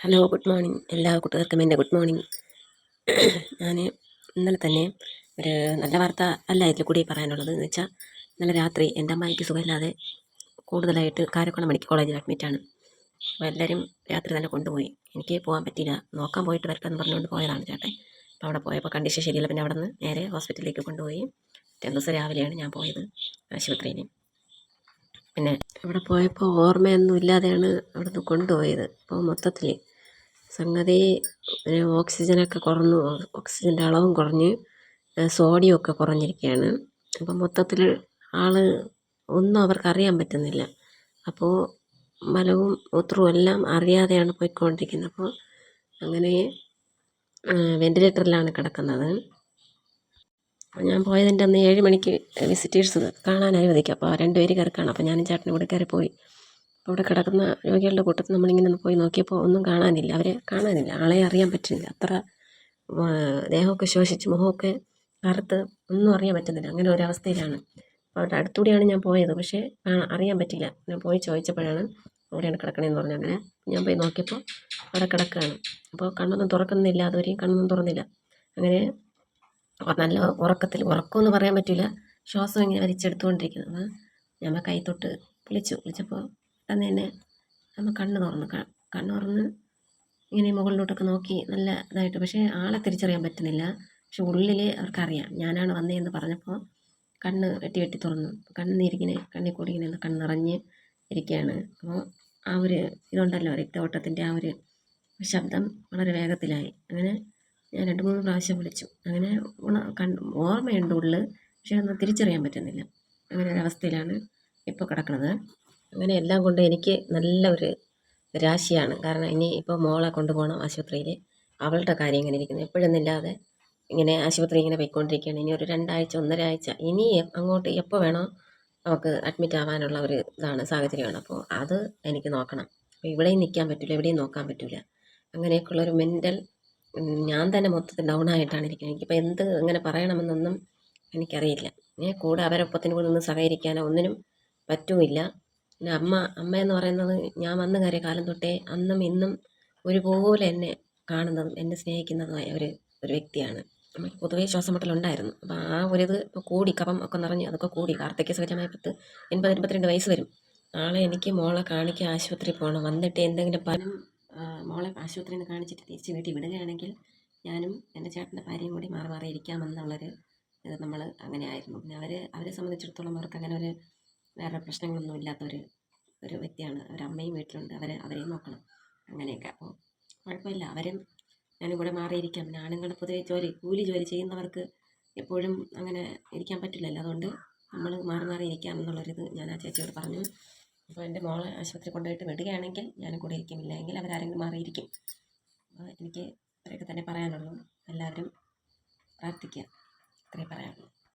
Hello good morning എല്ലാ കൂട്ടുകാർക്കും എന്റെ ഗുഡ് മോർണിംഗ് ഞാൻ ഇന്നലെ തന്നെ ഒരു നല്ല വാർത്ത അല്ല ഇതിൽ കൂടി പറയാനുള്ളത്. എന്ന് വെച്ചാൽ ഇന്നലെ രാത്രി എന്റെ അമ്മായിക്ക് സുഖമില്ലാതെ കൂടുതലായിട്ട് കാരക്കുളം മെഡിക്കൽ കോളേജിൽ അഡ്മിറ്റാണ് അപ്പോൾ എല്ലാവരും രാത്രി തന്നെ കൊണ്ടുപോയി. എനിക്ക് പോകാൻ പറ്റിയില്ല. നോക്കാൻ പോയിട്ട് വരട്ടെന്ന് പറഞ്ഞുകൊണ്ട് പോയതാണ് ചേട്ടൻ. അപ്പോൾ അവിടെ പോയപ്പോൾ കണ്ടീഷൻ ശരിയല്ല. പിന്നെ അവിടെ നിന്ന് നേരെ ഹോസ്പിറ്റലിലേക്ക് കൊണ്ടുപോയി. രണ്ട് ദിവസം രാവിലെയാണ് ഞാൻ പോയത് ആശുപത്രിയിൽ പിന്നെ അവിടെ പോയപ്പോൾ ഓർമ്മയൊന്നും ഇല്ലാതെയാണ് അവിടുന്ന് കൊണ്ടുപോയത്. അപ്പോൾ മൊത്തത്തിൽ സംഗതി പിന്നെ ഓക്സിജനൊക്കെ കുറഞ്ഞു ഓക്സിജന്റെ അളവും കുറഞ്ഞ് സോഡിയം ഒക്കെ കുറഞ്ഞിരിക്കുകയാണ്. അപ്പം മൊത്തത്തിൽ ആൾ ഒന്നും അവർക്ക് അറിയാൻ പറ്റുന്നില്ല. അപ്പോൾ മലവും മൂത്രവും എല്ലാം അറിയാതെയാണ് പോയിക്കൊണ്ടിരിക്കുന്നത്. അപ്പോൾ അങ്ങനെ വെന്റിലേറ്ററിലാണ് കിടക്കുന്നത്. ഞാൻ പോയതിന്റെ അന്ന് ഏഴ് മണിക്ക് വിസിറ്റേഴ്സ് കാണാൻ അനുവദിക്കും അപ്പോൾ രണ്ട് പേര് കയറി കാണാം. അപ്പോൾ ഞാനും ചേട്ടനും കൂടെ കയറി പോയി അവിടെ കിടക്കുന്ന രോഗികളുടെ കൂട്ടത്തിൽ നമ്മളിങ്ങനെ പോയി നോക്കിയപ്പോൾ ഒന്നും കാണാനില്ല. അവരെ കാണാനില്ല. ആളെ അറിയാൻ പറ്റുന്നില്ല അത്ര ദേഹമൊക്കെ ശോഷിച്ച് മുഖമൊക്കെ കറുത്ത് ഒന്നും അറിയാൻ പറ്റുന്നില്ല. അങ്ങനെ ഒരവസ്ഥയിലാണ്. അപ്പോൾ അവരുടെ അടുത്തുകൂടിയാണ് ഞാൻ പോയത്. പക്ഷേ അറിയാൻ പറ്റില്ല ഞാൻ പോയി ചോദിച്ചപ്പോഴാണ് അവിടെയാണ് കിടക്കണേന്ന് പറഞ്ഞു അങ്ങനെ ഞാൻ പോയി നോക്കിയപ്പോൾ അവിടെ കിടക്കുകയാണ്. അപ്പോൾ കണ്ണൊന്നും തുറക്കുന്നില്ല. അതുവരെയും കണ്ണൊന്നും തുറന്നില്ല. അങ്ങനെ നല്ല ഉറക്കത്തിൽ ഉറക്കമെന്ന് പറയാൻ പറ്റില്ല ശ്വാസം ഇങ്ങനെ വലിച്ചെടുത്തുകൊണ്ടിരിക്കുന്നത് ഞാൻ കൈ തൊട്ട് വിളിച്ചു. വിളിച്ചപ്പോൾ പെട്ടെന്ന് തന്നെ നമ്മൾ കണ്ണ് തുറന്ന് കണ്ണ് തുറന്ന് ഇങ്ങനെ മുകളിലോട്ടൊക്കെ നോക്കി നല്ല ഇതായിട്ട്. പക്ഷേ ആളെ തിരിച്ചറിയാൻ പറ്റുന്നില്ല. പക്ഷെ ഉള്ളിൽ അവർക്കറിയാം. ഞാനാണ് വന്നതെന്ന് പറഞ്ഞപ്പോൾ കണ്ണ് വെട്ടി വെട്ടി തുറന്നു. കണ്ണീരിങ്ങനെ കണ്ണിൽ കൂടി ഇങ്ങനെ കണ്ണ് നിറഞ്ഞ് ഇരിക്കുകയാണ്. അപ്പോൾ ആ ഒരു ഇതുണ്ടല്ലോ രക്തഓട്ടത്തിന്റെ ആ ഒരു ശബ്ദം വളരെ വേഗത്തിലായി. അങ്ങനെ ഞാൻ രണ്ട് മൂന്ന് പ്രാവശ്യം വിളിച്ചു. അങ്ങനെ ഓർമ്മയുണ്ട് ഉള്ളിൽ പക്ഷേ ഒന്നും തിരിച്ചറിയാൻ പറ്റുന്നില്ല. അങ്ങനെ ഒരവസ്ഥയിലാണ് ഇപ്പോൾ കിടക്കുന്നത്. അങ്ങനെ എല്ലാം കൊണ്ട് എനിക്ക് നല്ല ഒരു രാശിയാണ്. കാരണം ഇനി ഇപ്പോൾ മോളെ കൊണ്ടുപോകണം ആശുപത്രിയിൽ അവളുടെ കാര്യം ഇങ്ങനെ ഇരിക്കുന്നു. ഇല്ലാതെ ഇങ്ങനെ ആശുപത്രി ഇങ്ങനെ പോയിക്കൊണ്ടിരിക്കുകയാണ്. ഇനി ഒരു രണ്ടാഴ്ച ഒന്നര ആഴ്ച ഇനി അങ്ങോട്ട് എപ്പോൾ വേണോ അവൾക്ക് അഡ്മിറ്റ് ആവാനുള്ള ഒരു ഇതാണ് സാഹചര്യമാണ്. അപ്പോൾ അത് എനിക്ക് നോക്കണം. അപ്പോൾ ഇവിടെയും നിൽക്കാൻ പറ്റില്ല എവിടെയും നോക്കാൻ പറ്റില്ല അങ്ങനെയൊക്കെയുള്ള ഒരു മെന്റൽ ഞാൻ തന്നെ മൊത്തത്തിൽ ഡൗൺ ആയിട്ടാണ് ഇരിക്കുന്നത്. എനിക്കിപ്പോൾ എന്ത് എങ്ങനെ പറയണമെന്നൊന്നും എനിക്കറിയില്ല. കൂടെ അവരൊപ്പത്തിന് കൂടെ നിന്ന് സഹകരിക്കാനോ ഒന്നിനും പറ്റുമില്ല പിന്നെ അമ്മ എന്ന് പറയുന്നത് ഞാൻ വന്ന കയറിയ കാലം തൊട്ടേ അന്നും ഇന്നും ഒരുപോലെ എന്നെ കാണുന്നതും എന്നെ സ്നേഹിക്കുന്നതുമായ ഒരു ഒരു വ്യക്തിയാണ്. നമുക്ക് പൊതുവേ ശ്വാസമുട്ടലുണ്ടായിരുന്നു അപ്പോൾ ആ ഒരു ഇത് ഇപ്പോൾ കൂടി കഫം ഒക്കെ നിറഞ്ഞ് അതൊക്കെ കൂടി. വാർദ്ധക്യ സഹജമായ പത്ത് എൺപത് എൺപത്തിരണ്ട് വയസ്സ് വരും. നാളെ എനിക്ക് മോളെ കാണിക്കാൻ ആശുപത്രി പോകണം വന്നിട്ട് എന്തെങ്കിലും പനം മോളെ ആശുപത്രിയിൽ നിന്ന് കാണിച്ചിട്ട് തിരിച്ച് വീട്ടിൽ വിടുകയാണെങ്കിൽ ഞാനും എന്റെ ചേട്ടന്റെ ഭാര്യയും കൂടി മാറി മാറി ഇരിക്കാമെന്നുള്ളൊരു ഇത് നമ്മൾ അങ്ങനെ ആയിരുന്നു. പിന്നെ അവർ അവരെ സംബന്ധിച്ചിടത്തോളം അവർക്ക് അങ്ങനെ ഒരു വേറെ പ്രശ്നങ്ങളൊന്നും ഇല്ലാത്തൊരു ഒരു വ്യക്തിയാണ്. അവരമ്മയും വീട്ടിലുണ്ട്. അവരെ അവരെയും നോക്കണം. അങ്ങനെയൊക്കെ. അപ്പോൾ കുഴപ്പമില്ല. അവരും ഞാനും കൂടെ മാറിയിരിക്കാം. പിന്നെ ആണുങ്ങൾ പൊതുവെ ജോലി കൂലി ജോലി ചെയ്യുന്നവർക്ക് എപ്പോഴും അങ്ങനെ ഇരിക്കാൻ പറ്റില്ലല്ലോ. അതുകൊണ്ട് നമ്മൾ മാറി മാറി ഇരിക്കാം എന്നുള്ളൊരിത് ഞാൻ ആ ചേച്ചിയോട് പറഞ്ഞു. അപ്പോൾ എന്റെ മോളെ ആശുപത്രി കൊണ്ടുപോയിട്ട് വിടുകയാണെങ്കിൽ ഞാനും കൂടെ ഇരിക്കും. ഇല്ലെങ്കിൽ അവരാരെങ്കിലും മാറിയിരിക്കും. എനിക്ക് ഇത്രയൊക്കെ തന്നെ പറയാനുള്ളൂ. എല്ലാവരും പ്രാർത്ഥിക്കുക. ഇത്രയും പറയാനുള്ളൂ.